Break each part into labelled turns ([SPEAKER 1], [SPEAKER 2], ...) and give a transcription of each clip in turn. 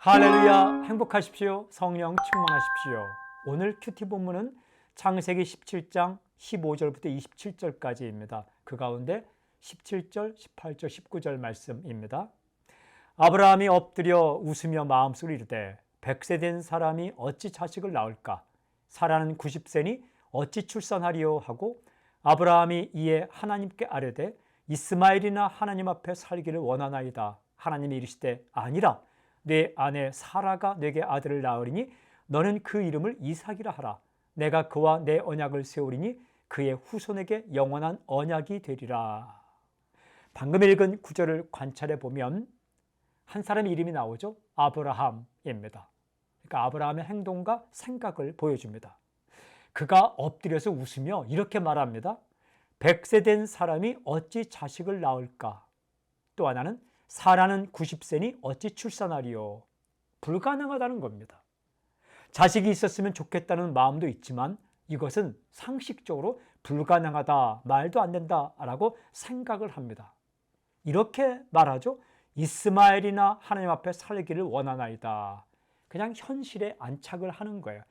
[SPEAKER 1] 할렐루야. 행복하십시오. 성령 충만하십시오. 오늘 큐티 본문은 창세기 17장 15절부터 27절까지입니다. 그 가운데 17절 18절 19절 말씀입니다. 아브라함이 엎드려 웃으며 마음속으로 이르되 백세 된 사람이 어찌 자식을 낳을까? 사라는 90세니 어찌 출산하리요? 하고 아브라함이 이에 하나님께 아뢰되 이스마엘이나 하나님 앞에 살기를 원하나이다. 하나님이 이르시되 아니라 내 아내 사라가 내게 아들을 낳으리니 너는 그 이름을 이삭이라 하라. 내가 그와 내 언약을 세우리니 그의 후손에게 영원한 언약이 되리라. 방금 읽은 구절을 관찰해 보면 한 사람의 이름이 나오죠. 아브라함입니다. 그러니까 아브라함의 행동과 생각을 보여줍니다. 그가 엎드려서 웃으며 이렇게 말합니다. 백세 된 사람이 어찌 자식을 낳을까? 또 하나는 사라는 90세니 어찌 출산하리요? 불가능하다는 겁니다. 자식이 있었으면 좋겠다는 마음도 있지만 이것은 상식적으로 불가능하다, 말도 안 된다 라고 생각을 합니다. 이렇게 말하죠. 이스마엘이나 하나님 앞에 살기를 원하나이다. 그냥 현실에 안착을 하는 거예요.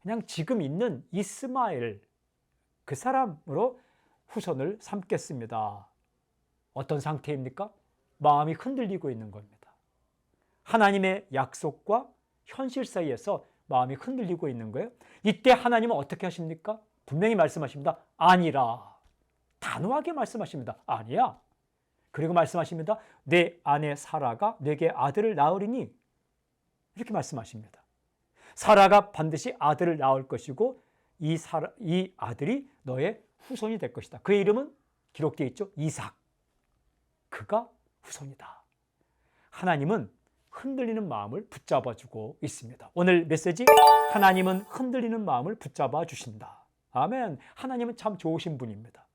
[SPEAKER 1] 그냥 지금 있는 이스마엘 그 사람으로 후손을 삼겠습니다. 어떤 상태입니까? 마음이 흔들리고 있는 겁니다. 하나님의 약속과 현실 사이에서 마음이 흔들리고 있는 거예요. 이때 하나님은 어떻게 하십니까? 분명히 말씀하십니다. 아니라. 단호하게 말씀하십니다. 아니야. 그리고 말씀하십니다. 내 아내 사라가 내게 아들을 낳으리니 이렇게 말씀하십니다. 사라가 반드시 아들을 낳을 것이고 이, 사라, 이 아들이 너의 후손이 될 것이다. 그의 이름은 기록되어 있죠. 이삭. 그가 후손이다. 하나님은 흔들리는 마음을 붙잡아 주고 있습니다. 오늘 메시지 하나님은 흔들리는 마음을 붙잡아 주신다. 아멘. 하나님은 참 좋으신 분입니다.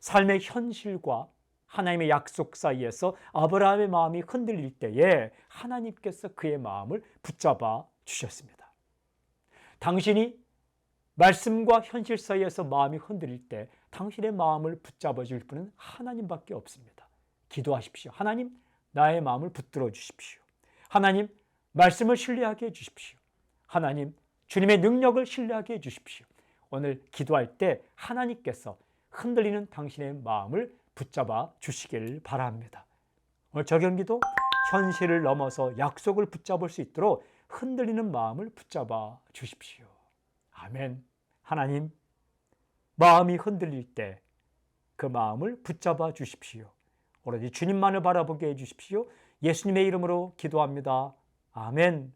[SPEAKER 1] 삶의 현실과 하나님의 약속 사이에서 아브라함의 마음이 흔들릴 때에 하나님께서 그의 마음을 붙잡아 주셨습니다. 당신이 말씀과 현실 사이에서 마음이 흔들릴 때 당신의 마음을 붙잡아 줄 분은 하나님밖에 없습니다. 기도하십시오. 하나님, 나의 마음을 붙들어 주십시오. 하나님, 말씀을 신뢰하게 해 주십시오. 하나님, 주님의 능력을 신뢰하게 해 주십시오. 오늘 기도할 때 하나님께서 흔들리는 당신의 마음을 붙잡아 주시길 바랍니다. 오늘 적용기도 현실을 넘어서 약속을 붙잡을 수 있도록 흔들리는 마음을 붙잡아 주십시오. 아멘. 하나님, 마음이 흔들릴 때 그 마음을 붙잡아 주십시오. 오로지 주님만을 바라보게 해주십시오. 예수님의 이름으로 기도합니다. 아멘.